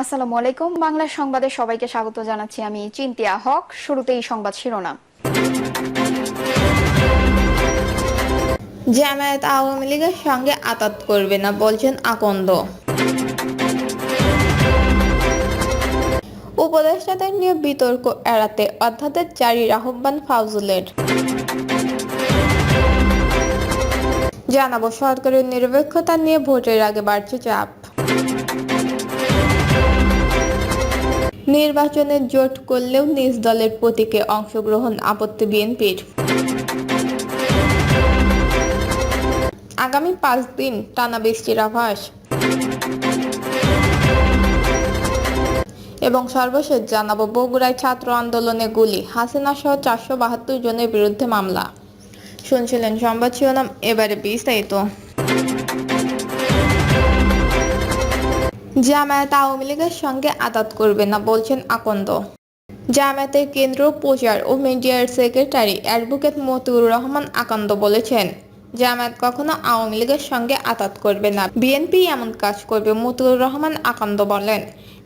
আসসালামু আলাইকুম। বাংলা সংবাদে সবাইকে স্বাগত জানাচ্ছি আমি চিন্তিয়া হক। শুরুতেই সংবাদ শিরোনাম। জামায়াত আওয়ামী লীগের সঙ্গে আতাত করবে না বলছেন আকন্দ। উপদেষ্টাদের নিয়ে বিতর্ক এড়াতে অধ্যাদেশ জারির আহ্বান ফাউজুলের। জানাব সরকারের নিরপেক্ষতা নিয়ে ভোটের আগে বাড়ছে চাপ। নির্বাচনে জোট করলেও নিজ দলের প্রতীকে অংশগ্রহণ আপত্তি বিএনপির। আগামী পাঁচ দিন টানা বৃষ্টির আভাস। এবং সর্বশেষ জানাব, বগুড়ায় ছাত্র আন্দোলনে গুলি হাসিনা সহ চারশো বাহাত্তর জনের বিরুদ্ধে মামলা। শুনছিলেন সংবাদ শিরোনাম, এবারে বিস্তারিত। জামায়াত আওয়ামী লীগের সঙ্গে আদাত করবে না বলছেন আকন্দ। জামায়াতের কেন্দ্র, প্রচার ও মিডিয়ার সেক্রেটারি অ্যাডভোকেট মতিউর রহমান আকন্দ বলেছেন, জামায়াত কখনো আওয়ামী লীগের সঙ্গে আতাত করবে না। বিএনপি এমন কাজ করবে, মতিউর রহমান আকান্দ বলেন।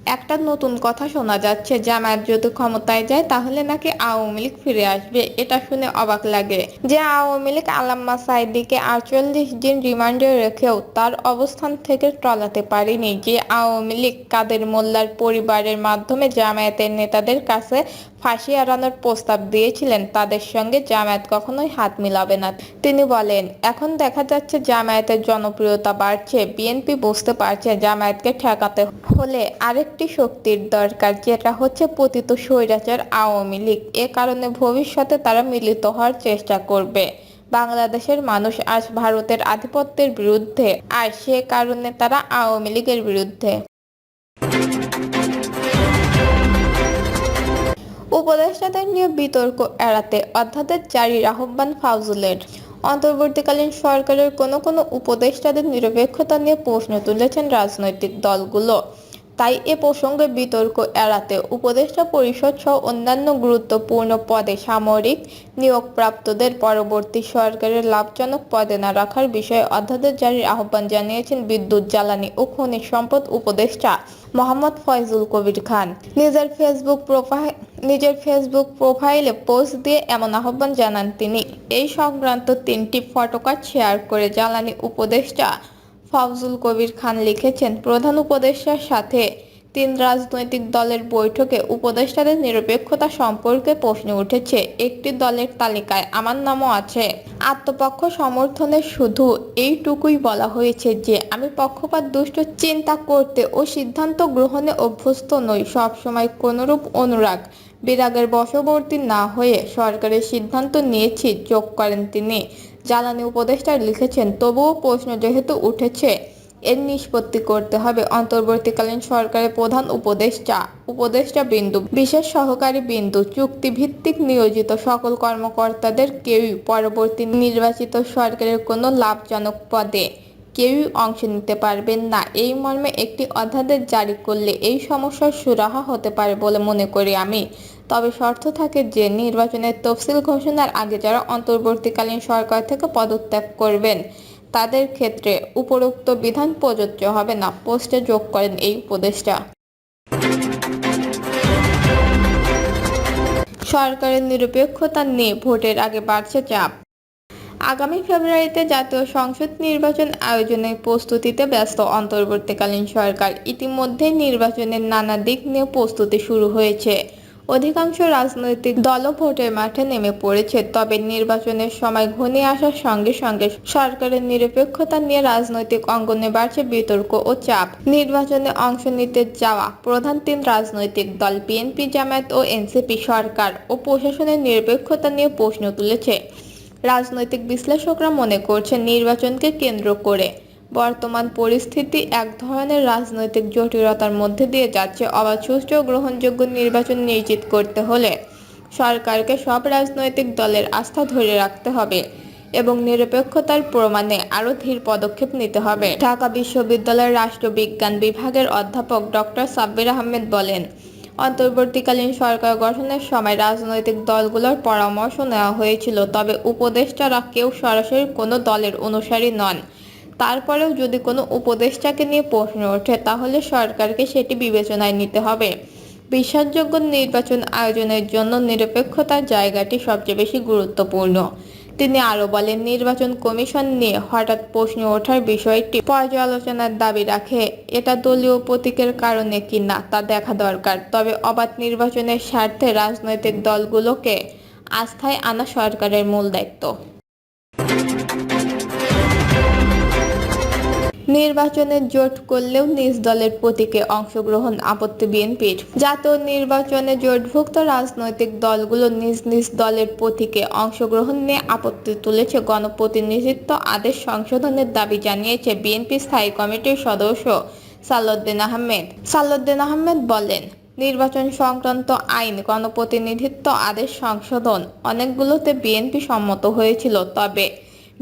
একটা নতুন কথা শোনা যাচ্ছে, জামায়াত যদি ক্ষমতায় যায় তাহলে নাকি আওয়ামী লীগ ফিরে আসবে, এটা শুনে অবাক লাগে। যে আওয়ামী লীগ আলাম্মা সাইদিকে আটচল্লিশ দিন রিমান্ডে রেখেও তার অবস্থান থেকে টলাতে পারেনি। যে আওয়ামী লীগ কাদের মোল্লার পরিবারের মাধ্যমে জামায়াতের নেতাদের কাছে ফাঁসি এড়ানোর প্রস্তাব দিয়েছিলেন, তাদের সঙ্গে জামায়াত কখনোই হাত মিলাবে না। তিনি বলেন, এখন দেখা যাচ্ছে জামায়াতের জনপ্রিয়তা বাড়ছে, বিএনপি বুঝতে পারছে জামায়াতকে ঠেকাতে হলে আরেকটি শক্তির দরকার, যেটা হচ্ছে পতিত স্বৈরাচার আওয়ামী লীগ। এ কারণে ভবিষ্যতে তারা মিলিত হওয়ার চেষ্টা করবে। বাংলাদেশের মানুষ আজ ভারতের আধিপত্যের বিরুদ্ধে, আর সে কারণে তারা আওয়ামী লীগের বিরুদ্ধে। উপদেষ্টাদের নিয়ে বিতর্ক এড়াতে অধ্যাদেশ জারির আহ্বান ফাউজুলের। অন্তর্বর্তীকালীন সরকারের কোনো কোনো উপদেষ্টাদের নিরপেক্ষতা নিয়ে প্রশ্ন তুলেছেন রাজনৈতিক দলগুলো। তাই এ প্রসঙ্গে বিতর্ক এড়াতে উপদেষ্টা পরিষদ সহ অন্যান্য গুরুত্বপূর্ণ পদে সামরিক নিয়োগপ্রাপ্তদের পরবর্তী সরকারের লাভজনক পদে না রাখার বিষয়ে অধ্যাদেশ জারির আহ্বান জানিয়েছেন বিদ্যুৎ, জ্বালানি ও খনিজ সম্পদ উপদেষ্টা মোহাম্মদ ফয়জুল কবির খান। নিজের ফেসবুক প্রোফাইল নিজের ফেসবুক প্রোফাইলে পোস্ট দিয়ে এমন আহ্বান জানান তিনি। এই সংক্রান্ত তিনটি ফটোকার্ড শেয়ার করে জ্বালানি উপদেষ্টা ফজলুল কবির খান লিখেছেন, প্রধান উপদেষ্টার সাথে তিন রাজনৈতিক দলের বৈঠকে উপদেষ্টাদের নিরপেক্ষতা সম্পর্কে প্রশ্ন উঠেছে। একটি দলের তালিকায় আমার নামও আছে। আত্মপক্ষ সমর্থনে শুধু এইটুকুই বলা হয়েছে যে, আমি পক্ষপাত, দুষ্ট, চিন্তা করতে ও সিদ্ধান্ত গ্রহণে অভ্যস্ত নই। সবসময় কোনরূপ অনুরাগ বিরাগের বশবর্তী না হয়ে সরকারের সিদ্ধান্ত নিয়েছি, যোগ করেন তিনি। জ্বালানি উপদেষ্টা লিখেছেন, তবুও প্রশ্ন যেহেতু উঠেছে, এর নিষ্পত্তি করতে হবে। অন্তর্বর্তীকালীন সরকারের প্রধান উপদেষ্টা উপদেষ্টা বিন্দু, বিশেষ সহকারী বিন্দু, চুক্তিভিত্তিক নিয়োজিত সকল কর্মকর্তাদের কেউই পরবর্তী নির্বাচিত সরকারের কোনো লাভজনক পদে কেউই অংশ নিতে পারবেন না। এই মর্মে একটি অধ্যাদেশ জারি করলে এই সমস্যার সুরাহা হতে পারে বলে মনে করি আমি। তবে শর্ত থাকে যে নির্বাচনের তফসিল ঘোষণার আগে যারা অন্তর্বর্তীকালীন সরকার থেকে পদত্যাগ করবেন, তাদের ক্ষেত্রে উপরোক্ত বিধান প্রযোজ্য হবে না। পোস্টে যোগ করেন এই উপদেষ্টা। সরকারের নিরপেক্ষতা নিয়ে ভোটের আগে বাড়ছে চাপ। আগামী ফেব্রুয়ারিতে জাতীয় সংসদ নির্বাচন আয়োজনের প্রস্তুতিতে ব্যস্ত অন্তর্বর্তীকালীন সরকার। ইতিমধ্যে নির্বাচনের নানা দিক নিয়ে প্রস্তুতি শুরু হয়েছে। অধিকাংশ রাজনৈতিক দলও ভোটের মাঠে নেমে পড়েছে, তবে নির্বাচনের সময় ঘনিয়ে আসার সঙ্গে সঙ্গে সরকারের নিরপেক্ষতা নিয়ে রাজনৈতিক অঙ্গনে বাড়ছে বিতর্ক ও চাপ। নির্বাচনে অংশ নিতে যাওয়া প্রধান তিন রাজনৈতিক দল বিএনপি, জামায়াত ও এনসিপি সরকার ও প্রশাসনের নিরপেক্ষতা নিয়ে প্রশ্ন তুলেছে। রাজনৈতিক বিশ্লেষকরা মনে করছেন নির্বাচনকে কেন্দ্র করে। বর্তমান পরিস্থিতি এক ধরনের রাজনৈতিক জটিলতার মধ্যে দিয়ে যাচ্ছে। অবাধ সুষ্ঠু গ্রহণযোগ্য নির্বাচন নিশ্চিত করতে হলে সরকারকে সব রাজনৈতিক দলের আস্থা ধরে রাখতে হবে এবং নিরপেক্ষতার প্রমাণে আরও ধীর পদক্ষেপ নিতে হবে। ঢাকা বিশ্ববিদ্যালয়ের রাষ্ট্রবিজ্ঞান বিভাগের অধ্যাপক ডক্টর সাব্বির আহমেদ বলেন অন্তর্বর্তীকালীন সরকার গঠনের সময় রাজনৈতিক দলগুলোর পরামর্শ নেওয়া হয়েছিল, তবে উপদেষ্টারা কেউ সরাসরি কোনো দলের অনুসারী নন। তারপরেও যদি কোনো উপদেষ্টাকে নিয়ে প্রশ্ন ওঠে, তাহলে সরকারকে সেটি বিবেচনায় নিতে হবে। বিশ্বাসযোগ্য নির্বাচন আয়োজনের জন্য নিরপেক্ষতার জায়গাটি সবচেয়ে বেশি গুরুত্বপূর্ণ। তিনি আরও বলেন, নির্বাচন কমিশন নিয়ে হঠাৎ প্রশ্ন ওঠার বিষয়টি পর্যালোচনার দাবি রাখে। এটা দলীয় প্রতীকের কারণে কি না তা দেখা দরকার। তবে অবাধ নির্বাচনের স্বার্থে রাজনৈতিক দলগুলোকে আস্থায় আনা সরকারের মূল দায়িত্ব। নির্বাচনে জোট করলেও নিজ দলের প্রতীকে অংশগ্রহণ আপত্তি বিএনপির। জাতীয় নির্বাচনে জোটভুক্ত রাজনৈতিক দলগুলো নিজ নিজ দলের প্রতীকে অংশগ্রহণ নিয়ে আপত্তি তুলেছে গণপ্রতিনিধিত্ব আদেশ সংশোধনের দাবি জানিয়েছে বিএনপি স্থায়ী কমিটির সদস্য সালাউদ্দিন আহমেদ। সালাউদ্দিন আহমেদ বলেন, নির্বাচন সংক্রান্ত আইন, গণপ্রতিনিধিত্ব আদেশ সংশোধন অনেকগুলোতে বিএনপি সম্মত হয়েছিল, তবে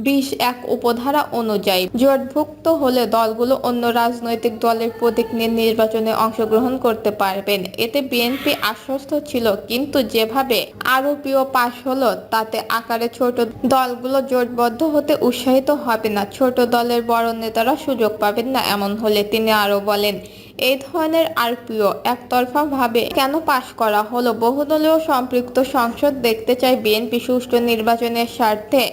বিশ এক উপধারা অনুযায়ী জোটভুক্ত হলে দলগুলো অন্য রাজনৈতিক দলের প্রতীক নিয়ে নির্বাচনে অংশগ্রহণ করতে পারবেন। এতে বিএনপি আশ্বস্ত ছিল, কিন্তু যেভাবে আরোপিও পাশ হলো, তাতে আকারে ছোট দলগুলো জোটবদ্ধ হতে উৎসাহিত হবে না। ছোট দলের বড় নেতারা সুযোগ পাবেন না এমন হলে তিনি আরও বলেন, এই ধরনের আরপিও একতরফা ভাবে কেন পাশ করা হলো? বহুদলীয় সম্পৃক্ত সংসদ দেখতে চায় বিএনপি সুষ্ঠু নির্বাচনের স্বার্থে।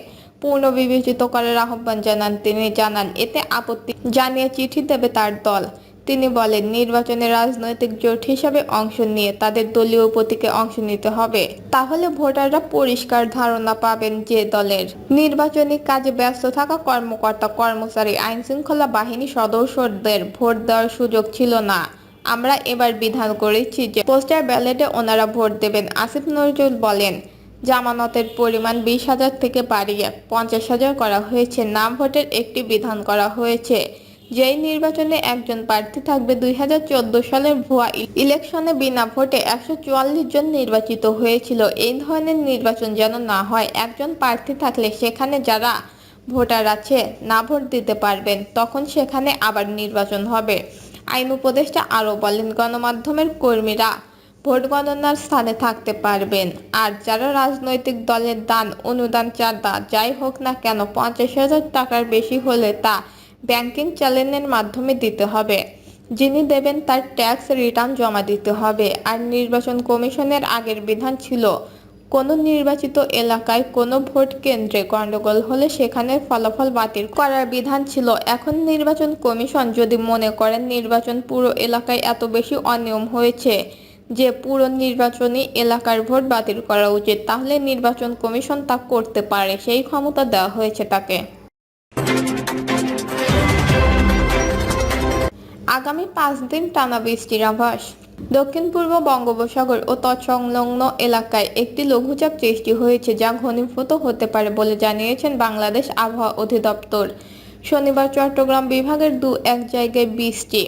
পুনর্বিবেচিত করার আহ্বান জানান তিনি। জানান, এতে আপত্তি জানিয়ে চিঠি দেবে তার দল। তিনি বলেন, নির্বাচনে রাজনৈতিক জোট হিসাবে অংশ নিয়ে তাদের দলীয় প্রতীকে অংশ নিতে হবে। তাহলে ভোটাররা পরিষ্কার ধারণা পাবেন যে দলের নির্বাচনী কাজে ব্যস্ত থাকা কর্মকর্তা, কর্মচারী আইন শৃঙ্খলা বাহিনী সদস্যদের ভোট দেওয়ার সুযোগ ছিল না। আমরা এবার বিধান করেছি যে পোস্টার ব্যালটে ওনারা ভোট দেবেন। আসিফ নজরুল বলেন জামানতের পরিমাণ বিশ হাজার থেকে বাড়িয়ে পঞ্চাশ হাজার করা হয়েছে। নাম ভোটের একটি বিধান করা হয়েছে। যেই নির্বাচনে একজন প্রার্থী থাকবে, দুই হাজার চোদ্দ সালের ভুয়া ইলেকশনে বিনা ভোটে একশো চুয়াল্লিশ জন নির্বাচিত হয়েছিল। এই ধরনের নির্বাচন যেন না হয়, একজন প্রার্থী থাকলে সেখানে যারা ভোটার আছে, না ভোট দিতে পারবেন, তখন সেখানে আবার নির্বাচন হবে। আইন উপদেষ্টা আরও বলেন, গণমাধ্যমের কর্মীরা ভোট গণনার স্থানে থাকতে পারবেন। আর যারা রাজনৈতিক দলের দান, অনুদান চাঁদা যাই হোক না কেন পঞ্চাশ হাজার টাকার বেশি হলে তা ব্যাংকিং চ্যানেলের মাধ্যমে দিতে হবে। যিনি দেবেন তার ট্যাক্স রিটার্ন জমা দিতে হবে। আর নির্বাচন কমিশনের আগের বিধান ছিল, কোনো নির্বাচিত এলাকায় কোনো ভোট কেন্দ্রে গন্ডগোল হলে সেখানে ফলাফল বাতিল করার বিধান ছিল। এখন নির্বাচন কমিশন যদি মনে করেন, নির্বাচন পুরো এলাকায় এত বেশি অনিয়ম হয়েছে যে পুরো নির্বাচনী এলাকার ভোট বাতিল করা উচিত, তাহলে নির্বাচন কমিশন তা করতে পারে, সেই ক্ষমতা দেওয়া হয়েছে তাকে। আগামী পাঁচ দিন টানা বৃষ্টির আভাস। দক্ষিণ পূর্ব বঙ্গোপসাগর ও তৎসংলগ্ন এলাকায় একটি লঘুচাপ সৃষ্টি হয়েছে, যা ঘনীভূত হতে পারে বলে জানিয়েছেন বাংলাদেশ আবহাওয়া অধিদপ্তর। শনিবার চট্টগ্রাম বিভাগের দু এক জায়গায় বৃষ্টি,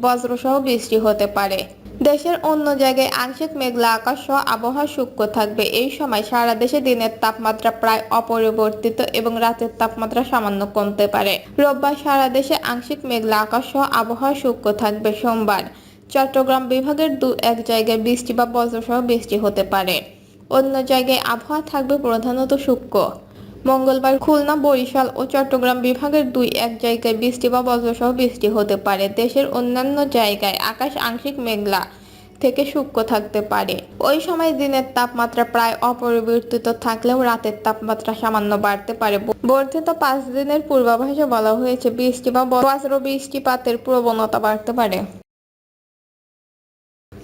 বজ্রসহ বৃষ্টি হতে পারে। দেশের অন্য জায়গায় আংশিক মেঘলা আকাশ সহ আবহাওয়া শুষ্ক থাকবে। এই সময় সারা দেশে দিনের তাপমাত্রা প্রায় অপরিবর্তিত এবং রাতের তাপমাত্রা সামান্য কমতে পারে। রোববার সারা দেশে আংশিক মেঘলা আকাশ সহ আবহাওয়া শুষ্ক থাকবে সোমবার। চট্টগ্রাম বিভাগের দু এক জায়গায় বৃষ্টি বা বজ্রসহ বৃষ্টি হতে পারে। অন্য জায়গায় আবহাওয়া থাকবে প্রধানত শুষ্ক। মঙ্গলবার খুলনা, বরিশাল ও চট্টগ্রাম বিভাগের দুই এক জায়গায় বৃষ্টি বা বজ্রসহ বৃষ্টি হতে পারে। দেশের অন্যান্য জায়গায় আকাশ আংশিক মেঘলা থেকে শুষ্ক থাকতে পারে। ওই সময় দিনের তাপমাত্রা প্রায় অপরিবর্তিত থাকলেও রাতের তাপমাত্রা সামান্য বাড়তে পারে। বর্ধিত পাঁচ দিনের পূর্বাভাসে বলা হয়েছে, বৃষ্টি বা বজ্র বৃষ্টিপাতের প্রবণতা বাড়তে পারে।